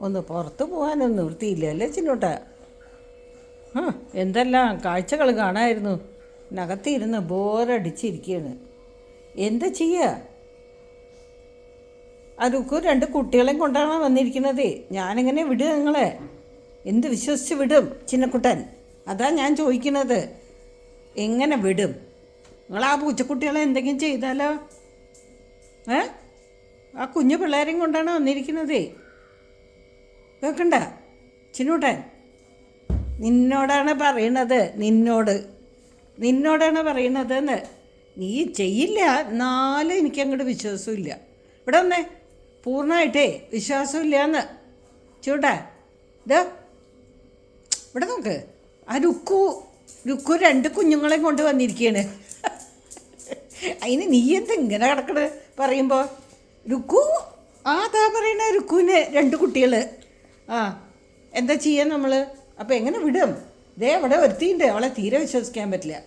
ഒന്ന് പുറത്ത് പോകാനൊന്നും വൃത്തിയില്ല അല്ലേ ചിന്നോട്ട? എന്തെല്ലാം കാഴ്ചകൾ കാണായിരുന്നു. നകത്തിരുന്ന് ബോറടിച്ചിരിക്കുകയാണ് എന്താ ചെയ്യുക ആ രണ്ട് കുട്ടികളെയും കൊണ്ടാണ് വന്നിരിക്കുന്നത്? ഞാനെങ്ങനെ വിടുക നിങ്ങളെ? എന്ത് വിശ്വസിച്ച് വിടും ചിന്നക്കുട്ടൻ? അതാ ഞാൻ ചോദിക്കുന്നത്. എങ്ങനെ വിടും? നിങ്ങൾ ആ പൂച്ചക്കുട്ടികളെ എന്തെങ്കിലും ചെയ്താലോ? ഏ? ആ കുഞ്ഞു പിള്ളേരെയും കൊണ്ടാണ് വന്നിരിക്കുന്നത്? കേൾക്കണ്ട ചിന്നൂട്ടൻ നിന്നോടാണ് പറയണത് നിന്നോട്. നിന്നോടാണ് പറയണത് എന്ന് നീ ചെയ്യില്ല. എന്നാലും എനിക്ക് അങ്ങോട്ട് വിശ്വാസമില്ല ഇവിടെ ഒന്നേ പൂർണമായിട്ടേ വിശ്വാസമില്ല എന്ന് ചൂട്ടാ ഇതാ ഇവിടെ നോക്ക്. ആ രുക്കു രുക്കു രണ്ട് കുഞ്ഞുങ്ങളെയും കൊണ്ട് വന്നിരിക്കുകയാണ് അതിന് നീ എന്ത് ഇങ്ങനെ കിടക്കണത് പറയുമ്പോൾ രുക്കു? ആ താ പറയണ രുക്കുവിന് രണ്ട് കുട്ടികൾ ആ എന്താ ചെയ്യാൻ നമ്മൾ അപ്പോൾ എങ്ങനെ വിടും? ദേ അവിടെ ഒരുത്തിയുണ്ട് അവളെ തീരെ വിശ്വസിക്കാൻ പറ്റില്ല.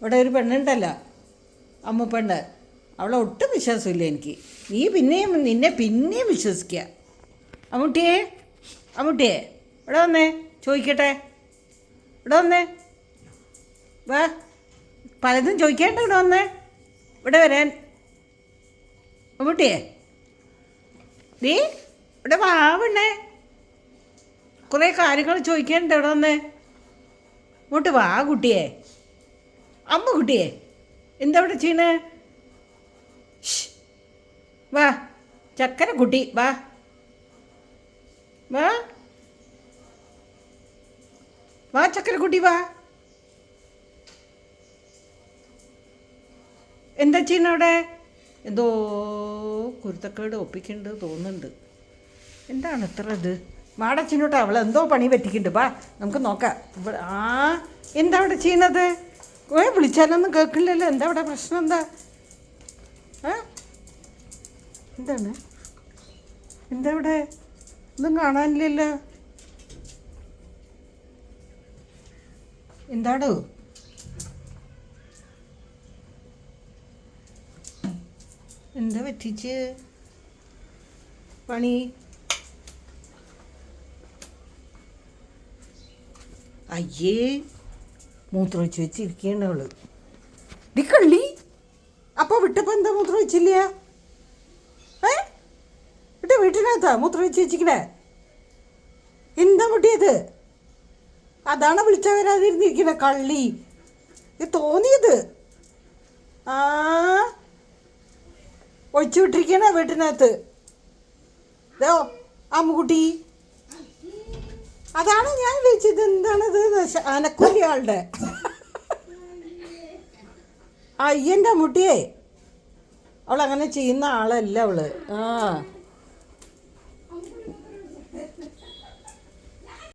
ഇവിടെ ഒരു പെണ്ണുണ്ടല്ലോ പെണ്ണ് അവളെ ഒട്ടും വിശ്വാസമില്ല എനിക്ക്. നീ പിന്നെയും നിന്നെ പിന്നെയും വിശ്വസിക്കുക അമ്മൂട്ടിയെ അമ്മൂട്ടിയെ ഇവിടെ വന്നേ ചോദിക്കട്ടെ. ഇവിടെ വന്നേ. വാ. പലതും ചോദിക്കാണ്ട് ഇവിടെ വന്നേ. ഇവിടെ വരാൻ. അമ്മൂട്ടിയെ. നീ ഇവിടെ വാവണ്ണേ കുറേ കാര്യങ്ങൾ ചോദിക്കാനുണ്ട് ഇവിടെ വന്നേ ഇങ്ങോട്ട് വാ കുട്ടിയെ. അമ്മ കുട്ടിയെ. എന്താ ഇവിടെ ചെയ്യണേ. വാ ചക്കര കുട്ടി വാ. വാ. വാ ചക്കര കുട്ടി വാ. എന്താ ചെയ്യണ അവിടെ? എന്തോ കുരുത്തക്കേട് ഒപ്പിക്കുന്നുണ്ട് തോന്നുന്നുണ്ട്. എന്താണ് ഇത്ര ഇത്? മാടച്ചിനോട്ട് അവൾ എന്തോ പണി പറ്റിക്കുന്നുണ്ട്. ബാ നമുക്ക് നോക്കാം. ഇവിടെ ആ എന്താ അവിടെ ചെയ്യുന്നത്? ഏ വിളിച്ചാലൊന്നും കേൾക്കില്ലല്ലോ. എന്താ അവിടെ പ്രശ്നം? എന്താ? എന്താണ്? എന്താ ഇവിടെ ഒന്നും കാണാനില്ലല്ലോ. എന്താടോ? എന്താ പറ്റിച്ച്? പണി? അയ്യേ മൂത്രമൊഴിച്ച് വെച്ചിരിക്കേണ്ട അവൾ. ഡി കള്ളി? അപ്പോൾ വിട്ടപ്പോൾ എന്താ മൂത്രം വെച്ചില്ല ഏ? വിട്ട് വീട്ടിനകത്താ മൂത്രം വെച്ച് വെച്ചിക്കണേ എന്താ മുട്ടിയത്? അതാണ് വിളിച്ചാൽ വരാതിരുന്നിരിക്കണ കള്ളി? ഇത് തോന്നിയത്? ആ ഒഴിച്ചു വിട്ടിരിക്കണ വീട്ടിനകത്ത്. ഇതോ അമ്മുകുട്ടി അതാണ് ഞാൻ വിളിച്ചത് എന്താണത്? അനക്കൊല്ലി ആളുടെ അയ്യന്റെ മുട്ടിയേ. അവൾ അങ്ങനെ ചെയ്യുന്ന ആളല്ല അവൾ. ആ.